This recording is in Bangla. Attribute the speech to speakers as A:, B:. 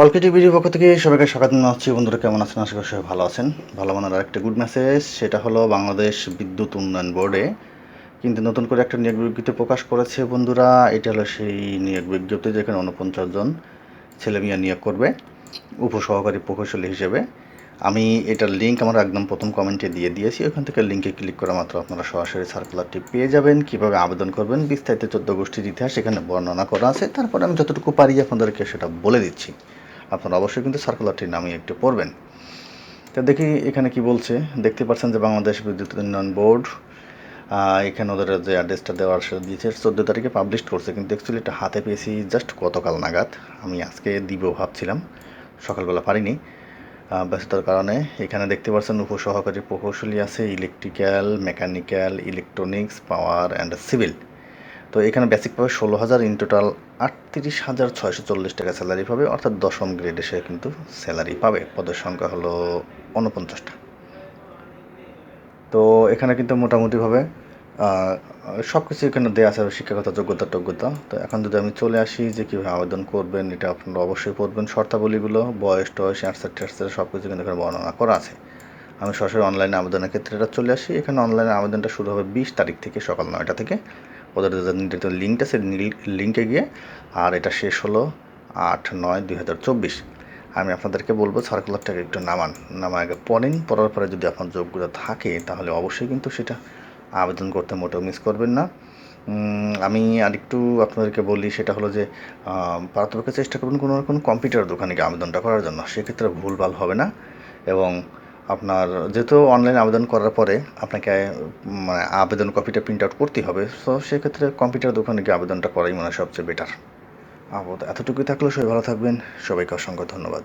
A: অলকেটি ভিডিও পক্ষ থেকে সবাইকে স্বাগত জানাচ্ছি। বন্ধুরা, কেমন আছেন? আশা করি সবাই ভালো আছেন। ভালো মানের আরেকটা গুড মেসেজ সেটা হলো বাংলাদেশ বিদ্যুৎ উন্নয়ন বোর্ডে কিন্তু নতুন করে একটা নিয়োগ বিজ্ঞপ্তি প্রকাশ করেছে বন্ধুরা। এটা হলো সেই নিয়োগ বিজ্ঞপ্তি যেখানে উনপঞ্চাশ জন ছেলেমেয়ে নিয়োগ করবে, উপসহকারী প্রকৌশলী হিসেবে। আমি এটার লিঙ্ক আমার একদম প্রথম কমেন্টে দিয়ে দিয়েছি। ওখান থেকে লিঙ্কে ক্লিক করা মাত্র আপনারা সরাসরি সার্কুলারটি পেয়ে যাবেন। কীভাবে আবেদন করবেন, বিস্তারিত চোদ্দ গোষ্ঠীর ইতিহাস এখানে বর্ণনা করা আছে। তারপরে আমি যতটুকু পারি আপনাদেরকে সেটা বলে দিচ্ছি। আপনারা অবশ্যই কিন্তু সার্কুলারটি নামিয়ে একটু পড়বেন। তো দেখি এখানে কি বলছে। দেখতে পাচ্ছেন যে বাংলাদেশ বিদ্যুৎ উন্নয়ন বোর্ড এখানে ওদের যে অ্যাড্রেসটা দেওয়ার দিয়েছে, চোদ্দ তারিখে পাবলিশ করছে। কিন্তু অ্যাকচুয়ালি এটা হাতে পেয়েছি জাস্ট গতকাল নাগাদ। আমি আজকে দিব ভাবছিলাম, সকালবেলা পারিনি। ব্যস্ততার কারণে এখানে দেখতে পাচ্ছেন উপসহকারী প্রকৌশলী আছে electrical mechanical electronics power and civil তো এখানে বেসিক পাবে ষোলো হাজার ইন টোটাল আটত্রিশ হাজার ছয়শো চল্লিশ টাকা স্যালারি পাবে, অর্থাৎ দশম গ্রেডে সে কিন্তু স্যালারি পাবে। পদের সংখ্যা হলো উনপঞ্চাশটা তো এখানে কিন্তু মোটামুটিভাবে সব কিছু এখানে দেওয়া আছে, শিক্ষাগত যোগ্যতা, টোগ্যতা। তো এখন যদি আমি চলে আসি যে কীভাবে আবেদন করবেন, এটা আপনারা অবশ্যই পড়বেন। শর্তাবলীগুলো, বয়স, টয়স অ্যাটসেট ট্যাটসেট সব কিছু কিন্তু এখানে বর্ণনা করা আছে। আমি সরাসরি অনলাইনে আবেদনের ক্ষেত্রে এটা চলে আসি। এখানে অনলাইনে আবেদনটা শুরু হবে বিশ তারিখ থেকে সকাল নয়টা থেকে। ওদের যে নির্ধারিত লিঙ্কটা লিঙ্কে গিয়ে, আর এটা শেষ হলো আট নয় দুই হাজার চব্বিশ। আমি আপনাদেরকে বলব সার্কুলারটাকে একটু নামান। নামা আগে পড়েন, পড়ার পরে যদি আপনার যোগ্যতা থাকে, তাহলে অবশ্যই কিন্তু সেটা আবেদন করতে মোটেও মিস করবেন না। আমি আরেকটু আপনাদেরকে বলি, সেটা হলো যে পারতপক্ষে চেষ্টা করবেন কোনো রকম কম্পিউটার দোকানে গিয়ে আবেদনটা করার জন্য। সেক্ষেত্রে ভুলভাল হবে না। এবং আপনার, যেহেতু অনলাইন আবেদন করার পরে আপনাকে মানে আবেদন কপিটা প্রিন্ট আউট করতেই হবে সো সেক্ষেত্রে কম্পিউটার দোকানে গিয়ে আবেদনটা করাই মনে হয় সবচেয়ে বেটার আপাতত এতটুকুই থাকলেও সবাই ভালো থাকবেন, সবাইকে অসংখ্য ধন্যবাদ।